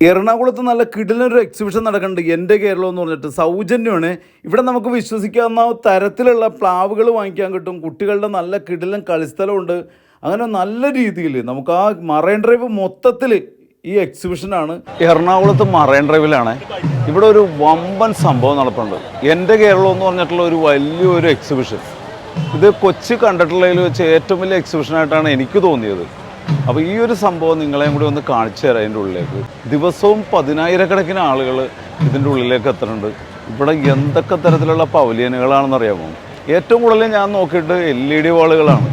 എറണാകുളത്ത് നല്ല കിടിലൊരു എക്സിബിഷൻ നടക്കുന്നുണ്ട്. എന്റെ കേരളം എന്ന് പറഞ്ഞിട്ട്. സൗജന്യമാണ്. ഇവിടെ നമുക്ക് വിശ്വസിക്കാവുന്ന തരത്തിലുള്ള പ്ലാവുകൾ വാങ്ങിക്കാൻ കിട്ടും. കുട്ടികളുടെ നല്ല കിടിലൻ കളിസ്ഥലമുണ്ട്. അങ്ങനെ നല്ല രീതിയിൽ നമുക്ക് ആ മറൈൻ ഡ്രൈവ് മൊത്തത്തിൽ ഈ എക്സിബിഷനാണ് എറണാകുളത്ത് മറൈൻ ഡ്രൈവിലാണ്. ഇവിടെ ഒരു വമ്പൻ സംഭവം നടപ്പുണ്ട്. എന്റെ കേരളം എന്ന് പറഞ്ഞിട്ടുള്ള ഒരു വലിയൊരു എക്സിബിഷൻ ഇത് കൊച്ചി കണ്ടിട്ടുള്ളതിൽ വെച്ച് ഏറ്റവും വലിയ എക്സിബിഷനായിട്ടാണ് എനിക്ക് തോന്നിയത്. അപ്പോൾ ഈ ഒരു സംഭവം നിങ്ങളെയും കൂടി ഒന്ന് കാണിച്ചു തരാം അതിന്റെ ഉള്ളിലേക്ക്. ദിവസവും പതിനായിരക്കണക്കിന് ആളുകൾ ഇതിന്റെ ഉള്ളിലേക്ക് എത്തുന്നുണ്ട്. ഇവിടെ എന്തൊക്കെ തരത്തിലുള്ള പവലിയനുകളാണെന്ന് അറിയാമോ? ഏറ്റവും കൂടുതൽ ഞാൻ നോക്കിയിട്ട് എൽ ഇ ഡി വാളുകളാണ്.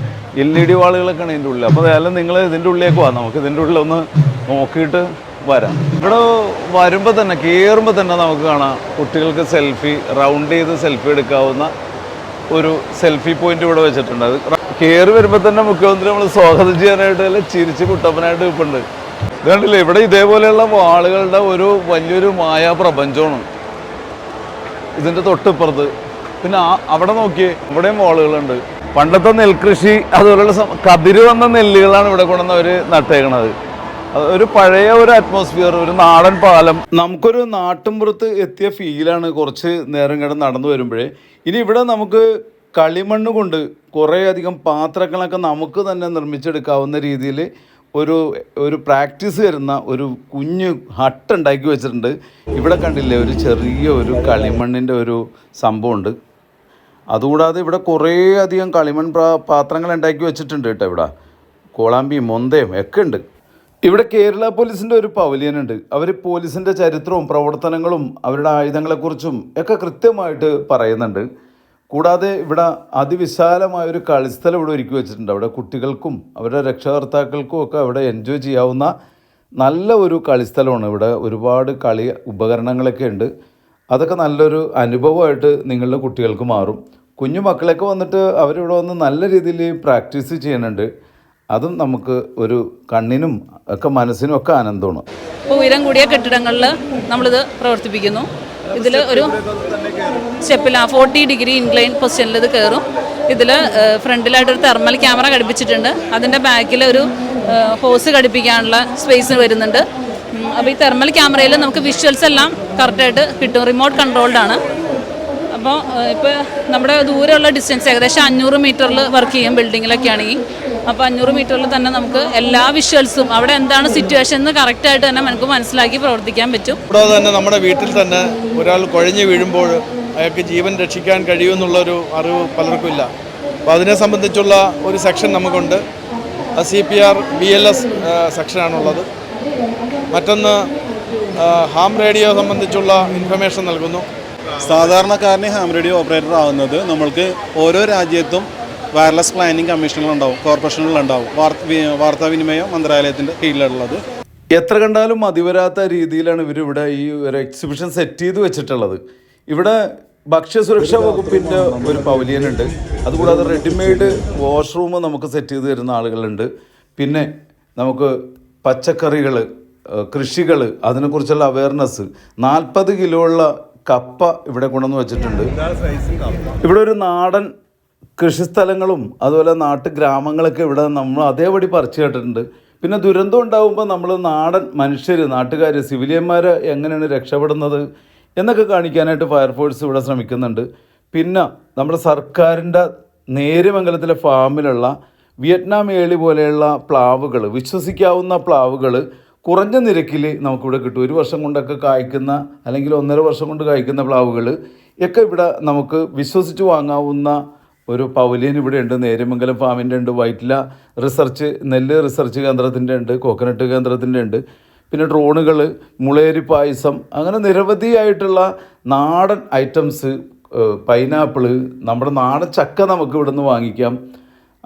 എൽ ഇ ഡി വാളുകളൊക്കെയാണ് ഇതിന്റെ ഉള്ളിൽ. അപ്പോൾ അതായത് നിങ്ങൾ ഇതിന്റെ ഉള്ളിലേക്ക് വാ. നമുക്ക് ഇതിന്റെ ഉള്ളിൽ ഒന്ന് നോക്കിയിട്ട് വരാം. ഇവിടെ വരുമ്പോൾ തന്നെ കയറുമ്പോൾ തന്നെ നമുക്ക് കാണാം കുട്ടികൾക്ക് സെൽഫി റൗണ്ട് ചെയ്ത് സെൽഫി എടുക്കാവുന്ന ഒരു സെൽഫി പോയിന്റ് ഇവിടെ വെച്ചിട്ടുണ്ട്. അത് കയറി വരുമ്പോൾ തന്നെ മുഖ്യമന്ത്രി നമ്മൾ സ്വാഗതം ചെയ്യാനായിട്ട് അല്ല ചിരിച്ച് കുട്ടപ്പനായിട്ട് നിൽപ്പുണ്ട്. കണ്ടില്ലേ ഇവിടെ ഇതേപോലെയുള്ള ആളുകളുടെ ഒരു വലിയൊരു മായാ പ്രപഞ്ചമാണ്. ഇതിന്റെ തൊട്ടിപ്പുറത്ത്. പിന്നെ അവിടെ നോക്കിയേ ഇവിടെയും വാളുകളുണ്ട് പണ്ടത്തെ നെൽകൃഷി അതുപോലുള്ള കതിര് വന്ന നെല്ലുകളാണ് ഇവിടെ കൊണ്ടുവന്ന് അവർ നട്ടേക്കണത് ഒരു പഴയ ഒരു അറ്റ്മോസ്ഫിയർ ഒരു നാടൻ പാലം. നമുക്കൊരു നാട്ടിൻപുറത്ത് എത്തിയ ഫീലാണ് കുറച്ച് നേരം കിടന്ന് നടന്നു വരുമ്പോഴേ. ഇനി ഇവിടെ നമുക്ക് കളിമണ്ണ് കൊണ്ട് കുറേ അധികം പാത്രങ്ങളൊക്കെ നമുക്ക് തന്നെ നിർമ്മിച്ചെടുക്കാവുന്ന രീതിയിൽ ഒരു ഒരു പ്രാക്ടീസ് വരുന്ന ഒരു കുഞ്ഞ് ഹട്ട് ഉണ്ടാക്കി വെച്ചിട്ടുണ്ട്. ഇവിടെ കണ്ടില്ലേ ഒരു ചെറിയ ഒരു കളിമണ്ണിന്റെ ഒരു സംഭവമുണ്ട്. അതുകൂടാതെ ഇവിടെ കുറേ അധികം കളിമൺ പാത്രങ്ങൾ ഉണ്ടാക്കി വെച്ചിട്ടുണ്ട് കേട്ടോ ഇവിടെ. കോളാമ്പിയും മൊന്തയും ഒക്കെ ഉണ്ട്. ഇവിടെ കേരള പോലീസിന്റെ ഒരു പവലിയൻ ഉണ്ട്. അവർ പോലീസിന്റെ ചരിത്രവും പ്രവർത്തനങ്ങളും അവരുടെ ആയുധങ്ങളെക്കുറിച്ചും ഒക്കെ കൃത്യമായിട്ട് പറയുന്നുണ്ട്. കൂടാതെ ഇവിടെ അതിവിശാലമായ ഒരു കളിസ്ഥലം ഇവിടെ ഒരുക്കി വെച്ചിട്ടുണ്ട്. അവിടെ കുട്ടികൾക്കും അവരുടെ രക്ഷകർത്താക്കൾക്കും ഒക്കെ അവിടെ എൻജോയ് ചെയ്യാവുന്ന നല്ല ഒരു കളിസ്ഥലമാണ്. ഇവിടെ ഒരുപാട് കളി ഉപകരണങ്ങളൊക്കെ ഉണ്ട്. അതൊക്കെ നല്ലൊരു അനുഭവമായിട്ട് നിങ്ങളുടെ കുട്ടികൾക്ക് മാറും. കുഞ്ഞു മക്കളൊക്കെ വന്നിട്ട് അവരിവിടെ വന്ന് നല്ല രീതിയിൽ പ്രാക്ടീസ് ചെയ്യുന്നുണ്ട്. അതും നമുക്ക് ഒരു കണ്ണിനും ഒക്കെ മനസ്സിനും ഒക്കെ ആനന്ദമാണ്. ഉയരം കൂടിയ കെട്ടിടങ്ങളിൽ നമ്മളിത് പ്രവർത്തിപ്പിക്കുന്നു. ഇതിൽ ഒരു സ്റ്റെപ്പിൽ ആ ഫോർട്ടി ഡിഗ്രി ഇൻക്ലൈൻ പൊസിഷനിൽ ഇത് കയറും ഇതിൽ ഫ്രണ്ടിലായിട്ടൊരു തെർമൽ ക്യാമറ ഘടിപ്പിച്ചിട്ടുണ്ട്. അതിന്റെ ബാക്കിൽ ഒരു ഹോസ് ഘടിപ്പിക്കാനുള്ള സ്പേസ് വരുന്നുണ്ട്. അപ്പോൾ ഈ തെർമൽ ക്യാമറയിൽ നമുക്ക് വിഷ്വൽസ് എല്ലാം കറക്റ്റായിട്ട് കിട്ടും. റിമോട്ട് കൺട്രോൾഡ് ആണ്. അപ്പോൾ ഇപ്പോൾ നമ്മുടെ ദൂരെയുള്ള ഡിസ്റ്റൻസ് ഏകദേശം അഞ്ഞൂറ് മീറ്ററിൽ വർക്ക് ചെയ്യും ബിൽഡിങ്ങിലൊക്കെ ആണെങ്കിൽ അപ്പോൾ അഞ്ഞൂറ് മീറ്ററിൽ തന്നെ നമുക്ക് എല്ലാ വിഷ്വൽസും അവിടെ എന്താണ് സിറ്റുവേഷൻ എന്ന് കറക്റ്റായിട്ട് തന്നെ നമുക്ക് മനസ്സിലാക്കി പ്രവർത്തിക്കാൻ പറ്റും. ഇവിടെ തന്നെ നമ്മുടെ വീട്ടിൽ തന്നെ ഒരാൾ കുഴഞ്ഞു വീഴുമ്പോൾ അയാൾക്ക് ജീവൻ രക്ഷിക്കാൻ കഴിയുമെന്നുള്ളൊരു അറിവ് പലർക്കും ഇല്ല. അപ്പോൾ അതിനെ സംബന്ധിച്ചുള്ള ഒരു സെക്ഷൻ നമുക്കുണ്ട്. C P R B L S സെക്ഷനാണുള്ളത് മറ്റൊന്ന് ഹാം റേഡിയോ സംബന്ധിച്ചുള്ള ഇൻഫർമേഷൻ നൽകുന്നു. സാധാരണക്കാരനെ ഹാം റേഡിയോ ഓപ്പറേറ്റർ ആവുന്നത് നമ്മൾക്ക് ഓരോ രാജ്യത്തും വയർലെസ് പ്ലാനിംഗ് കമ്മീഷനുകളുണ്ടാവും കോർപ്പറേഷനുകളുണ്ടാവും വാർത്താവിനിമയ മന്ത്രാലയത്തിന്റെ കീഴിലുള്ളത്. എത്ര കണ്ടാലും മതിവരാത്ത രീതിയിലാണ് ഇവർ ഇവിടെ ഈ ഒരു എക്സിബിഷൻ സെറ്റ് ചെയ്ത് വെച്ചിട്ടുള്ളത്. ഇവിടെ ഭക്ഷ്യസുരക്ഷാ വകുപ്പിന്റെ ഒരു പവലിയൻ ഉണ്ട് അതുകൂടാതെ റെഡിമെയ്ഡ് വാഷ്റൂം നമുക്ക് സെറ്റ് ചെയ്ത് തരുന്ന ആളുകളുണ്ട്. പിന്നെ നമുക്ക് പച്ചക്കറികൾ കൃഷികൾ അതിനെക്കുറിച്ചുള്ള അവയർനെസ് നാൽപ്പത് കിലോ ഉള്ള കപ്പ ഇവിടെ കൊണ്ടുവന്ന് വെച്ചിട്ടുണ്ട്. ഇവിടെ ഒരു നാടൻ കൃഷിസ്ഥലങ്ങളും അതുപോലെ നാട്ടു ഗ്രാമങ്ങളൊക്കെ ഇവിടെ നമ്മൾ അതേപടി പറിച്ചു കേട്ടിട്ടുണ്ട്. പിന്നെ ദുരന്തം ഉണ്ടാകുമ്പോൾ നമ്മൾ നാടൻ മനുഷ്യർ നാട്ടുകാർ സിവിലിയന്മാർ എങ്ങനെയാണ് രക്ഷപ്പെടുന്നത് എന്നൊക്കെ കാണിക്കാനായിട്ട് ഫയർഫോഴ്സ് ഇവിടെ ശ്രമിക്കുന്നുണ്ട്. പിന്നെ നമ്മുടെ സർക്കാരിന്റെ നേരമംഗലത്തിലെ ഫാമിലുള്ള വിയറ്റ്നാം ഏളി പോലെയുള്ള പ്ലാവുകൾ വിശ്വസിക്കാവുന്ന പ്ലാവുകൾ കുറഞ്ഞ നിരക്കിൽ നമുക്കിവിടെ കിട്ടും. ഒരു വർഷം കൊണ്ടൊക്കെ കായ്ക്കുന്ന അല്ലെങ്കിൽ ഒന്നര വർഷം കൊണ്ട് കായ്ക്കുന്ന പ്ലാവുകൾ ഒക്കെ ഇവിടെ നമുക്ക് വിശ്വസിച്ച് വാങ്ങാവുന്ന ഒരു പവലിയൻ ഇവിടെ ഉണ്ട് നേരമംഗലം ഫാമിന്റെ ഉണ്ട് വൈറ്റില റിസർച്ച് നെല്ല് റിസർച്ച് കേന്ദ്രത്തിന്റെ ഉണ്ട് കോക്കനട്ട് കേന്ദ്രത്തിന്റെ ഉണ്ട്. പിന്നെ ഡ്രോണുകൾ മുളേരി പായസം അങ്ങനെ നിരവധിയായിട്ടുള്ള നാടൻ ഐറ്റംസ് പൈനാപ്പിൾ നമ്മുടെ നാടൻ ചക്ക നമുക്ക് ഇവിടെ നിന്ന് വാങ്ങിക്കാം.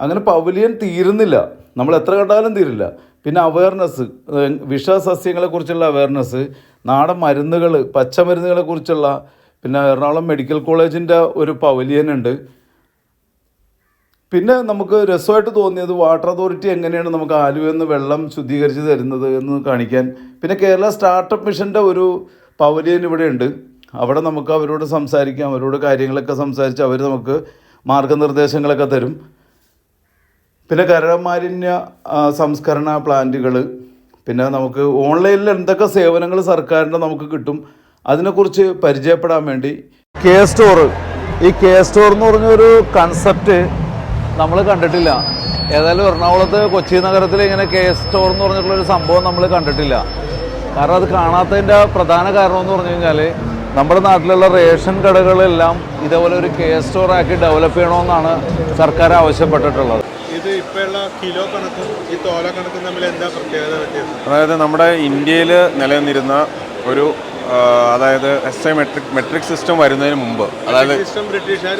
അങ്ങനെ പവലിയൻ തീരുന്നില്ല. നമ്മൾ എത്ര കണ്ടാലും തീരില്ല. പിന്നെ അവയർനെസ് വിഷസസ്യങ്ങളെക്കുറിച്ചുള്ള അവയർനെസ് നാടൻ മരുന്നുകൾ പച്ചമരുന്നുകളെ കുറിച്ചുള്ള പിന്നെ എറണാകുളം മെഡിക്കൽ കോളേജിന്റെ ഒരു പവലിയൻ ഉണ്ട്. പിന്നെ നമുക്ക് രസമായിട്ട് തോന്നിയത് വാട്ടർ അതോറിറ്റി എങ്ങനെയാണ് നമുക്ക് ആലുവയിൽ നിന്ന് വെള്ളം ശുദ്ധീകരിച്ച് തരുന്നത് എന്ന് കാണിക്കാൻ. പിന്നെ കേരള സ്റ്റാർട്ടപ്പ് മിഷന്റെ ഒരു പവലിയൻ ഇവിടെ ഉണ്ട്. അവിടെ നമുക്ക് അവരോട് സംസാരിക്കാം അവരോട് കാര്യങ്ങളൊക്കെ സംസാരിച്ച് അവർ നമുക്ക് മാർഗനിർദ്ദേശങ്ങളൊക്കെ തരും. പിന്നെ കരമാലിന്യ സംസ്കരണ പ്ലാന്റുകൾ പിന്നെ നമുക്ക് ഓൺലൈനിൽ എന്തൊക്കെ സേവനങ്ങൾ സർക്കാരിന്റെ നമുക്ക് കിട്ടും അതിനെക്കുറിച്ച് പരിചയപ്പെടാൻ വേണ്ടി. കെ സ്റ്റോർ ഈ കെ സ്റ്റോർ എന്ന് പറഞ്ഞൊരു കൺസെപ്റ്റ് നമ്മൾ കണ്ടിട്ടില്ല. ഏതായാലും എറണാകുളത്ത് കൊച്ചി നഗരത്തിൽ ഇങ്ങനെ കെ എസ് സ്റ്റോർ എന്ന് പറഞ്ഞിട്ടുള്ളൊരു സംഭവം നമ്മൾ കണ്ടിട്ടില്ല. കാരണം അത് കാണാത്തതിന്റെ പ്രധാന കാരണം എന്ന് പറഞ്ഞു കഴിഞ്ഞാൽ നമ്മുടെ നാട്ടിലുള്ള റേഷൻ കടകളെല്ലാം ഇതേപോലെ ഒരു കെ എസ് സ്റ്റോർ ആക്കി ഡെവലപ്പ് ചെയ്യണമെന്നാണ് സർക്കാർ ആവശ്യപ്പെട്ടിട്ടുള്ളത്. ഇത് ഇപ്പോഴുള്ള കിലോ കണക്കും ഈ തോല കണക്കും തമ്മിൽ എന്താ പ്രത്യേകത അതായത് നമ്മുടെ ഇന്ത്യയിൽ നിലനിന്നിരുന്ന ഒരു അതായത് S I metric metric system വരുന്നതിന് മുമ്പ്. അതായത് ബ്രിട്ടീഷുകാർ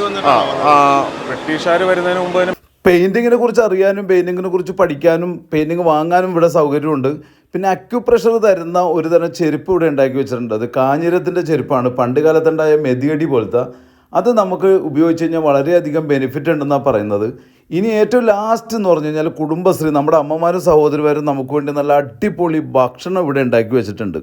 വരുന്നതിന് മുമ്പ് തന്നെ പെയിന്റിങ്ങിനെ കുറിച്ച് അറിയാനും പെയിന്റിങ്ങിനെ കുറിച്ച് പഠിക്കാനും പെയിന്റിങ് വാങ്ങാനും ഇവിടെ സൗകര്യമുണ്ട്. പിന്നെ അക്യുപ്രഷർ തരുന്ന ഒരു തരം ചെരുപ്പ് ഇവിടെ ഉണ്ടാക്കി വെച്ചിട്ടുണ്ട്. അത് കാഞ്ഞിരത്തിന്റെ ചെരുപ്പാണ്. പണ്ട് കാലത്തുണ്ടായ മെതിയടി പോലത്തെ. അത് നമുക്ക് ഉപയോഗിച്ച് കഴിഞ്ഞാൽ വളരെയധികം ബെനിഫിറ്റ് ഉണ്ടെന്നാണ് പറയുന്നത്. ഇനി ഏറ്റവും ലാസ്റ്റ് എന്ന് പറഞ്ഞു കഴിഞ്ഞാൽ കുടുംബശ്രീ. നമ്മുടെ അമ്മമാരും സഹോദരിമാരും നമുക്ക് വേണ്ടി നല്ല അടിപൊളി ഭക്ഷണം ഇവിടെ ഉണ്ടാക്കി വെച്ചിട്ടുണ്ട്.